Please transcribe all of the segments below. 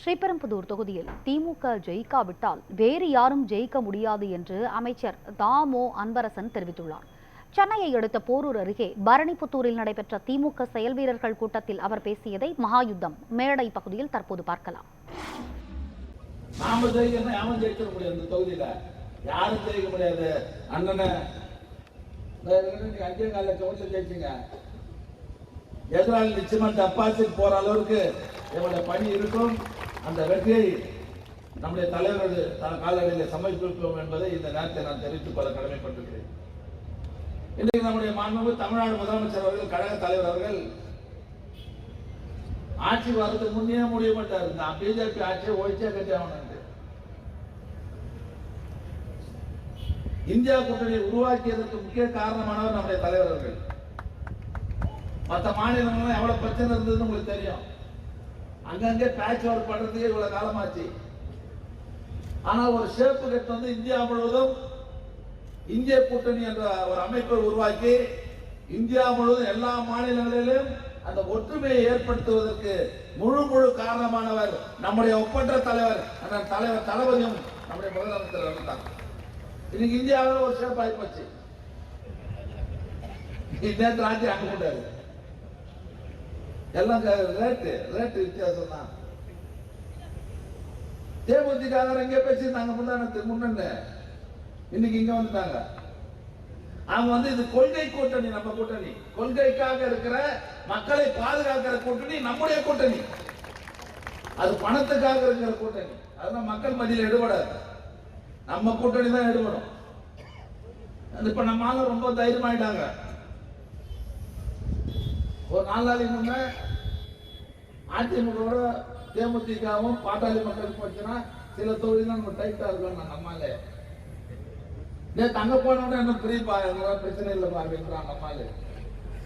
ஸ்ரீபெரும்புதூர் தொகுதியில் திமுக ஜெயிக்காவிட்டால் வேறு யாரும் ஜெயிக்க முடியாது என்று அமைச்சர் தாமோ அன்பரசன் தெரிவித்துள்ளார். சென்னையை அடுத்த போரூர் அருகே பரணிபுத்தூரில் நடைபெற்ற திமுக செயல் வீரர்கள் கூட்டத்தில் அவர் பேசியதை மகாயுத்தம் மேடை பகுதியில் தற்போது பார்க்கலாம். எதிராளி நிச்சயமா டெபாசிட் போற அளவுக்கு எவ்வளவு பணி இருக்கும். அந்த வெற்றியை நம்முடைய தலைவரது காலங்களில் சமர்ப்பிப்போம் என்பதை இந்த நேரத்தை நான் தெரிவித்துக் கொள்ள கடமைப்பட்டிருக்கிறேன். இன்றைக்கு நம்முடைய மாண்பு தமிழ்நாடு முதலமைச்சர் அவர்கள் கழக தலைவர் அவர்கள் ஆட்சி வரதுக்கு முன்னே முடிய மாட்டார் நான் பிஜேபி ஆட்சியை ஒழிச்சே கட்டி ஆகணும் இந்தியா கூட்டணியை உருவாக்கியதற்கு முக்கிய காரணமானவர் நம்முடைய தலைவர் அவர்கள். மற்ற மாநிலங்கள்லாம் எவ்வளவு பிரச்சனை இருந்ததுன்னு உங்களுக்கு தெரியும். அங்கங்கே பேட்ச் ஒர்க் பண்றதுக்கே இவ்வளவு காலமாச்சு. ஆனா ஒரு ஷேப்பு கட் வந்து இந்தியா முழுவதும் இந்திய கூட்டணி என்ற ஒரு அமைப்பை உருவாக்கி இந்தியா முழுவதும் எல்லா மாநிலங்களிலும் அந்த ஒற்றுமையை ஏற்படுத்துவதற்கு முழு முழு காரணமானவர் நம்முடைய ஒப்பற்ற தலைவர் அந்த தலைவர் தளபதியும் நம்முடைய முதலமைச்சர் இருந்தார் இன்னைக்கு இந்தியாவில் ஒரு ஷேப் ஆகி போச்சு. நேற்று ஆட்சி அங்க எல்லாம் ரேட்டு ரேட்டு வித்தியாசம் தான் தேமுதிகாரர் எங்க பேசியிருந்தாங்க முன்னாடி முன்னே இன்னைக்கு இங்க வந்துட்டாங்க. அவங்க வந்து இது கொள்கை கூட்டணி நம்ம கூட்டணி. கொள்கைக்காக இருக்கிற மக்களை பாதுகாக்கிற கூட்டணி நம்முடைய கூட்டணி. அது பணத்துக்காக இருக்கிற கூட்டணி. அதெல்லாம் மக்கள் மத்தியில் எடுபடாது. நம்ம கூட்டணி தான் எடுபடும். அது இப்ப நம்ம ஆளு ரொம்ப தைரியமாயிட்டாங்க. ஒரு நாலு நாளைக்கு முன்ன அதிமுகவோட தேமுதிகவும் பாட்டாளி மக்களுக்கு போச்சுன்னா சில தொழில் நம்ம டைட்டா இருக்கோம் நம்மாலே. நேற்று அங்க போனோம்னா என்ன பிரியப்பா? எல்லாம் பிரச்சனை இல்லைப்பா அப்படின்றாங்க நம்மாலே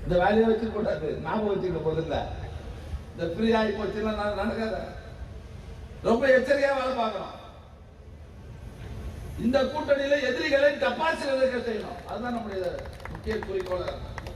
இந்த வேலையை வச்சு கூடாது. ஞாபகம் வச்சுக்க போதில்ல இந்த ஃப்ரீ ஆகி போச்சுன்னா நான் நடக்காத. ரொம்ப எச்சரிக்கையா வேலை பார்க்கணும். இந்த கூட்டணியில எதிரிகளை டெபாசிட் செய்யணும். அதுதான் நம்முடைய முக்கிய குறிக்கோளாக இருக்கும்